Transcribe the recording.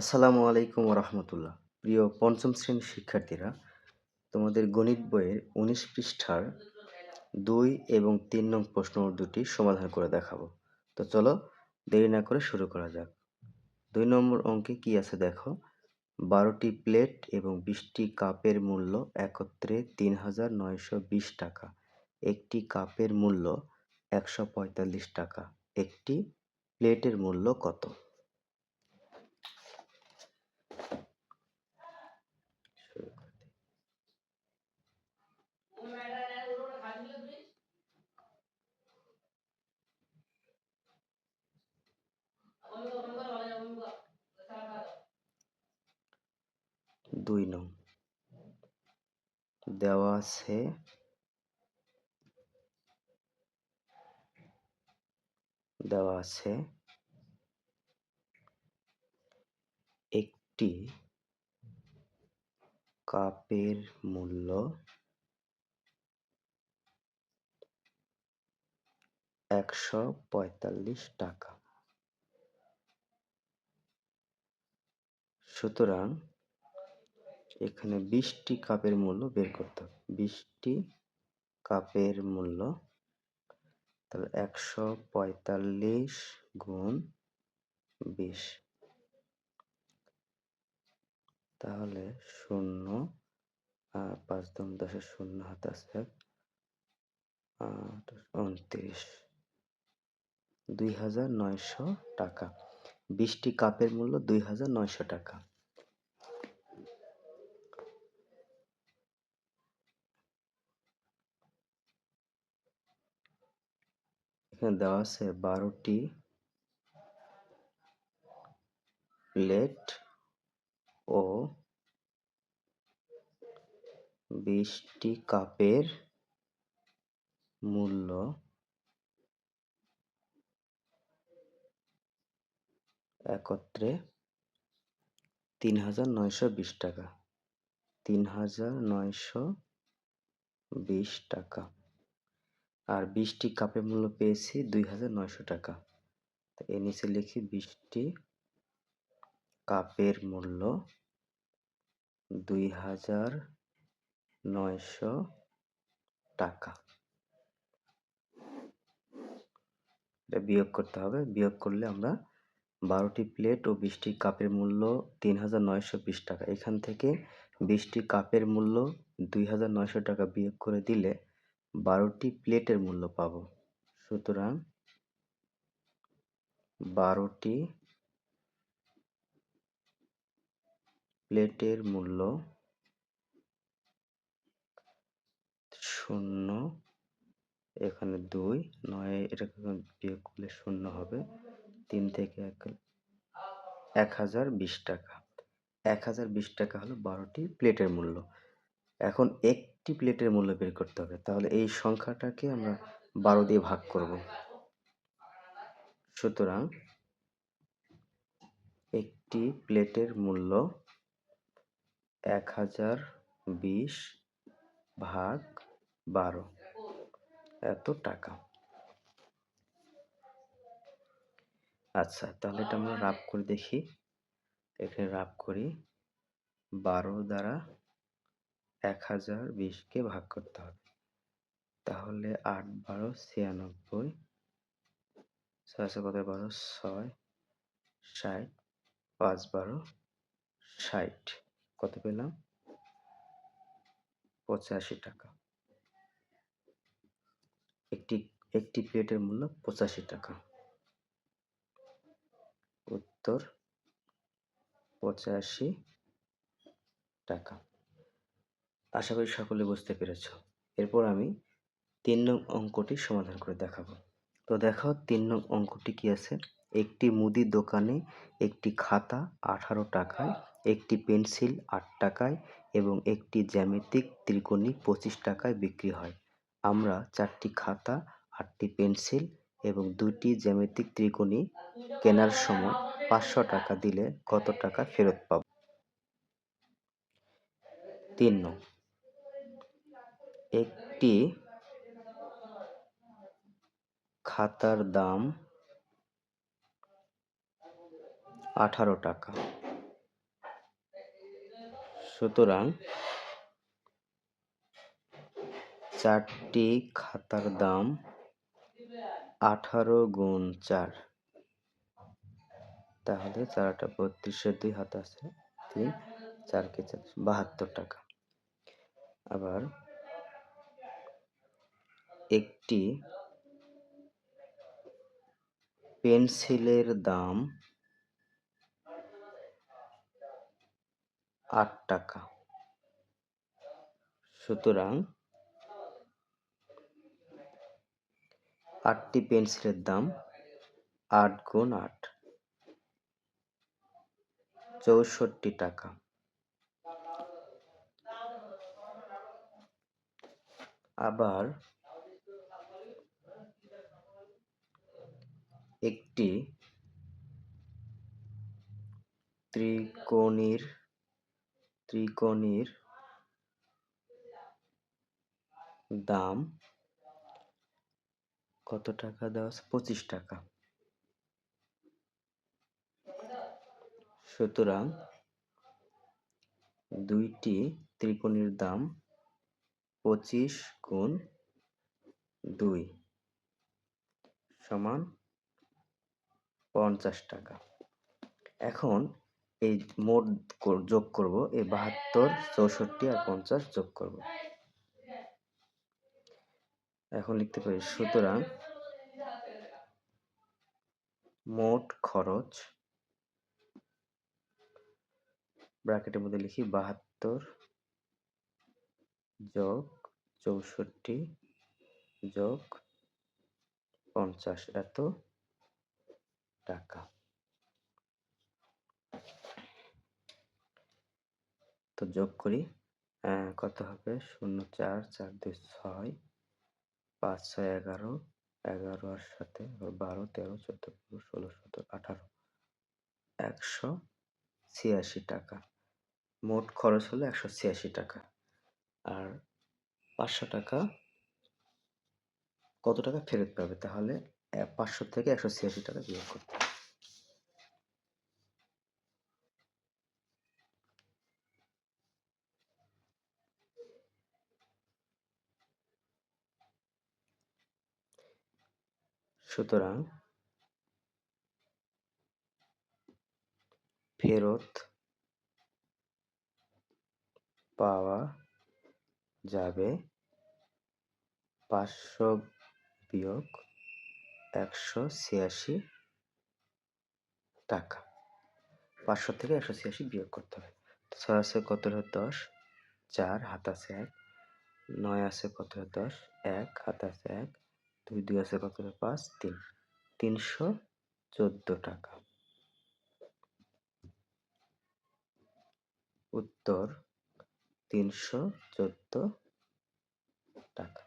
আসসালামু আলাইকুম রহমতুল্লাহ প্রিয় পঞ্চম শ্রেণির শিক্ষার্থীরা, তোমাদের গণিত বইয়ের উনিশ পৃষ্ঠার দুই এবং তিন নং প্রশ্ন দুটি সমাধান করে দেখাবো। তো চলো, দেরি না করে শুরু করা যাক। দুই নম্বর অঙ্কে কি আছে দেখো? বারোটি প্লেট এবং বিশটি কাপের মূল্য একত্রে তিন হাজার নয়শো বিশ টাকা। একটি কাপের মূল্য একশো পঁয়তাল্লিশ টাকা। একটি প্লেটের মূল্য কত? দুই নং। দেওয়া আছে দেওয়া আছে একটি কাপের মূল্য একশো পঁয়তাল্লিশ টাকা। সুতরাং এখানে বিশটি কাপের মূল্য বের করতে হবে। বিশটি কাপের মূল্য তাহলে একশো পঁয়তাল্লিশ গুণ বিশ। তাহলে শূন্য পাঁচ দম দশের শূন্য হাত আছে উনত্রিশ। দুই হাজার নয়শো টাকা। বিশটি কাপের মূল্য দুই হাজার নয়শো টাকা। এখানে দেওয়া আছে বারোটি প্লেট ও বিশটি কাপের মূল্য। একত্রে তিন হাজার নয়শো বিশ টাকা। তিন হাজার নয়শো বিশ টাকা। আর বিশটি কাপের মূল্য পেয়েছি দুই হাজার নয়শো টাকা। তো এর নিচে লিখি বিশটি কাপের মূল্য দুই হাজার নয়শো টাকা। এটা বিয়োগ করতে হবে। বিয়োগ করলে আমরা বারোটি প্লেট ও বিশটি কাপের মূল্য তিন হাজার নয়শো বিশ টাকা। এখান থেকে বিশটি কাপের মূল্য দুই হাজার নয়শো টাকা বিয়োগ করে দিলে বারোটি প্লেটের মূল্য পাব। সুতরাং বারোটি প্লেটের মূল্য শূন্য, এখানে দুই, নয়, এটাকে বিয়োগ করলে শূন্য হবে। তিন থেকে এক এক হাজার বিশ টাকা। এক হাজার বিশ টাকা হলো বারোটি প্লেটের মূল্য। এখন একটি প্লেটের মূল্য বের করতে হবে। তাহলে এই সংখ্যাটাকে আমরা বারো দিয়ে ভাগ করব। সুতরাং একটি প্লেটের মূল্য এক হাজার বিশ ভাগ বারো। এত টাকা। আচ্ছা তাহলে এটা আমরা রাফ করে দেখি। এখানে রাফ করি। বারো দ্বারা এক হাজার বিশকে ভাগ করতে হবে। তাহলে আট বারো ছিয়ানব্বই, ছয়শো কত বারো? ছয়, ষাট, পাঁচ বারো, ষাট। কত পেলাম? পঁচাশি টাকা। একটি একটি প্লেটের মূল্য পঁচাশি টাকা। উত্তর, পঁচাশি টাকা। আশা করি সকলে বুঝতে পেরেছ। এরপর আমি তিন নং অঙ্কটি সমাধান করে দেখাবো। তো দেখো, তিন নং অঙ্কটি কি আছে? একটি মুদি দোকানে একটি খাতা আঠারো টাকায়, একটি পেন্সিল আট টাকায় এবং একটি জ্যামিতিক ত্রিকোণী পঁচিশ টাকায় বিক্রি হয়। আমরা চারটি খাতা, আটটি পেন্সিল এবং দুটি জ্যামিতিক ত্রিকোণী কেনার সময় পাঁচশো টাকা দিলে কত টাকা ফেরত পাব? তিন নং একটি খাতার দাম আঠারো টাকা। সুতরাং চারটি খাতার দাম আঠারো গুণ চার। তাহলে চারটা বত্রিশের দুই হাত আছে, তিন চার কে চার, বাহাত্তর টাকা। আবার একটি পেন্সিলের দাম আট টাকা। সুতরাং আটটি পেন্সিলের দাম আট গুণ আট। চৌষট্টি টাকা। আবার একটি ত্রিকোণীর ত্রিকোণীর দাম কত টাকা? দেওয়া পঁচিশ টাকা। সুতরাং দুইটি ত্রিকোণীর দাম পঁচিশ গুণ দুই সমান পঞ্চাশ টাকা। এখন এই মোট যোগ করব, এই বাহাত্তর, চৌষট্টি আর পঞ্চাশ যোগ করব। এখন লিখতে পারি, সুতরাং মোট খরচ ব্র্যাকেটের মধ্যে লিখি বাহাত্তর যোগ চৌষট্টি যোগ পঞ্চাশ। এত টাকা। তো যোগ করি কত হবে? শূন্য চার চার দুই ছয়, পাঁচ ছয় এগারো এগারো আর সাথে বারো, তেরো, চোদ্দ, পনেরো, ষোলো, সতেরো, আঠারো। একশো ছিয়াশি টাকা। মোট খরচ হলো একশো ছিয়াশি টাকা। আর পাঁচশো টাকা কত টাকা ফেরত পাবে? তাহলে পাঁচশো থেকে একশো ছিয়াশি টাকা বিয়োগ করতে। সুতরাং ফেরত পাওয়া যাবে পাঁচশো বিয়োগ একশো ছিয়াশি টাকা। পাঁচশো থেকে একশো ছিয়াশি বিয়োগ করতে হবে। ছয় আছে কত দশ? চার হাত আছে এক। নয় আছে কত দশ? এক হাত আছে এক। দুই দুই আছে কত পাঁচ? তিন। তিনশো চোদ্দ টাকা। উত্তর, তিনশো চোদ্দ টাকা।